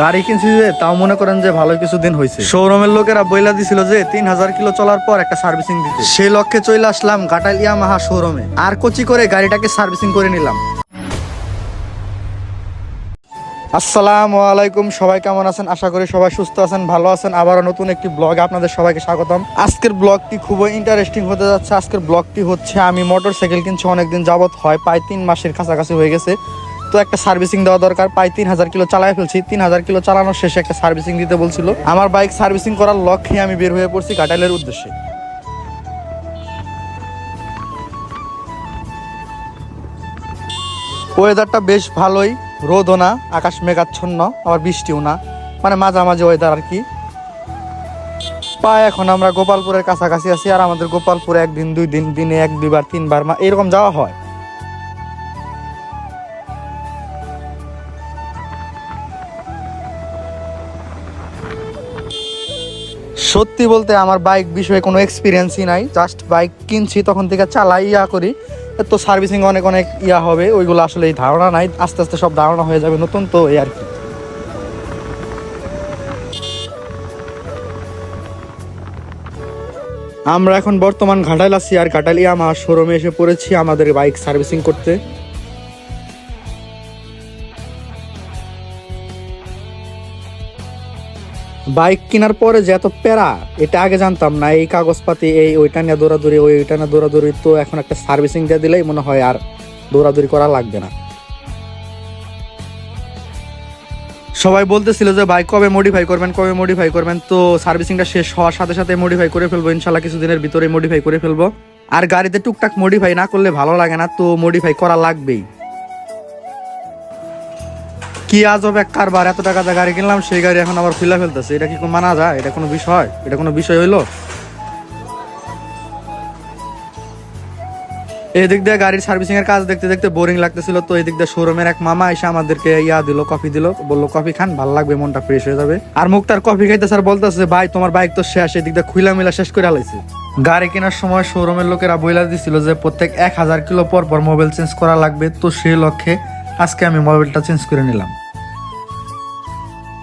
গাড়ি কিনছি যে তাও মনে করেন যে ভালো কিছুদিন হয়েছে শোরুমের লোকেরা বইলা দিছিল যে তিন হাজার কিলো চলার পর একটা সার্ভিসিং দিতে। সেই লক্ষ্যে চলে আসলাম গাটাল ইয়ামাহা শোরুমে। আর কোচি করে গাড়িটাকে সার্ভিসিং করে নিলাম। আসসালামু আলাইকুম সবাই কেমন আছেন? আশা করি সবাই সুস্থ আছেন ভালো আছেন। আবারও নতুন একটি ব্লগে আপনাদের সবাইকে স্বাগতম। আজকের ব্লগটি খুবই ইন্টারেস্টিং হতে যাচ্ছে। আজকের ব্লগটি হচ্ছে আমি মোটর সাইকেল কিনছি অনেকদিন যাবত হয় প্রায় তিন মাসের কাছাকাছি হয়ে গেছে। তো একটা সার্ভিসিং দেওয়া দরকার। প্রায় তিন হাজার কিলো চালায় ফেলছি। তিন হাজার কিলো চালানোর শেষে একটা সার্ভিসিং দিতে বলছিল। আমার বাইক সার্ভিসিং করার লক্ষ্যে আমি বের হয়ে পড়ছি কাটাইলের উদ্দেশ্যে। ওয়েদারটা বেশ ভালোই। রোদও না, আকাশ মেঘাচ্ছন্ন, আবার বৃষ্টিও না। মানে মাঝামাঝি ওয়েদার আর কি। প্রায় এখন আমরা গোপালপুরের কাছাকাছি আছি আর আমাদের গোপালপুরে একদিন, দুই দিন, দিনে এক, দুইবার, তিনবার, মা এরকম যাওয়া হয়। সত্যি বলতে আমার বাইক বিষয়ে কোনো এক্সপিরিয়েন্সই নাই। জাস্ট বাইক কিনছি, তখন থেকে চালাই ইয়া করি। তো সার্ভিসিং অনেক অনেক ইয়া হবে, ওইগুলো আসলে এই ধারণা নাই। আস্তে আস্তে সব ধারণা হয়ে যাবে নতুন, তো এই আর কি। আমরা এখন বর্তমান ঘাটাইল আছি আর ঘাটাইল আমার শোরুমে এসে পড়েছি আমাদের বাইক সার্ভিসিং করতে। বাইক কেনার পরে যে এত প্যারা, এটা আগে জানতাম না। এই কাগজপাতি, এই ওইটা নিয়ে দৌড়াদৌড়ি, ওই ওইটা নিয়ে দৌড়াদৌড়ি, তো এখন একটা সার্ভিসিং দিয়ে দিলেই মনে হয় আর দৌড়াদৌড়ি করা লাগবে না। সবাই বলতেছিল যে বাইক কবে মডিফাই করবেন, কবে মডিফাই করবেন? তো সার্ভিসিংটা শেষ হওয়ার সাথে সাথে মডিফাই করে ফেলব, ইনশাল্লাহ কিছুদিনের ভিতরে মডিফাই করে ফেলব। আর গাড়িতে টুকটাক মডিফাই না করলে ভালো লাগে না, তো মডিফাই করা লাগবেই। কি আজব এক কারবার, এত টাকা দিয়ে গাড়ি কিনলাম, সেই গাড়ি এখন আবার খুলে ফেলতেছে। এটা কি মানা যায়? এটা কোনো বিষয়? এটা কোনো বিষয় হইল? এই দিক দিয়ে গাড়ির সার্ভিসিং এর কাজ দেখতে দেখতে বোরিং লাগতেছিল তো এই দিক দিয়ে শোরুমের এক মামা এসে আমাদেরকে ইয়া দিল কফি দিল। বলল কফি খান, ভালো লাগবে, মনটা ফ্রেশ হয়ে যাবে। আর মুক্তার কফি খাইতে স্যার বলতেছে, ভাই, তোমার বাইক তো শেষ এই দিক দিয়ে খুইলা মিলা শেষ করে আলাইছে। গাড়ি কেনার সময় শোরুমের লোকেরা বইলা দিছিল যে, প্রত্যেক এক হাজার কিলো পর পর মোবাইল চেঞ্জ করা লাগবে। তো সেই লক্ষ্যে আজকে আমি মোবাইলটা চেঞ্জ করে নিলাম।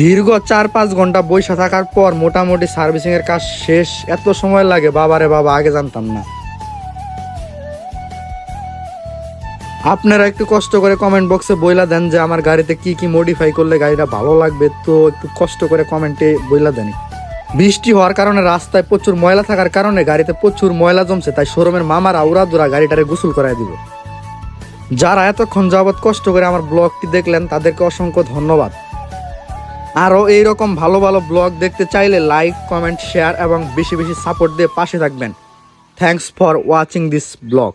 দীর্ঘ চার পাঁচ ঘণ্টা বৈশা থাকার পর মোটামুটি সার্ভিসিং এর কাজ শেষ। এত সময় লাগে, বাবারে বাবা, আগে জানতাম না। আপনারা একটু কষ্ট করে কমেন্ট বক্সে বইলা দেন যে আমার গাড়িতে কি কি মডিফাই করলে গাড়িটা ভালো লাগবে, তো একটু কষ্ট করে কমেন্টে বইলা দেন বৃষ্টি হওয়ার কারণে রাস্তায় প্রচুর ময়লা থাকার কারণে গাড়িতে প্রচুর ময়লা জমছে, তাই শোরুমের মামারা উড়া দুরা গাড়িটারে গোসল করায় দিব। যারা এতক্ষণ যাবৎ কষ্ট করে আমার ব্লগটি দেখলেন, তাদেরকে অসংখ্য ধন্যবাদ। আরও এইরকম ভালো ভালো ব্লগ দেখতে চাইলে লাইক, কমেন্ট, শেয়ার এবং বেশি বেশি সাপোর্ট দিয়ে পাশে থাকবেন। Thanks for watching this blog.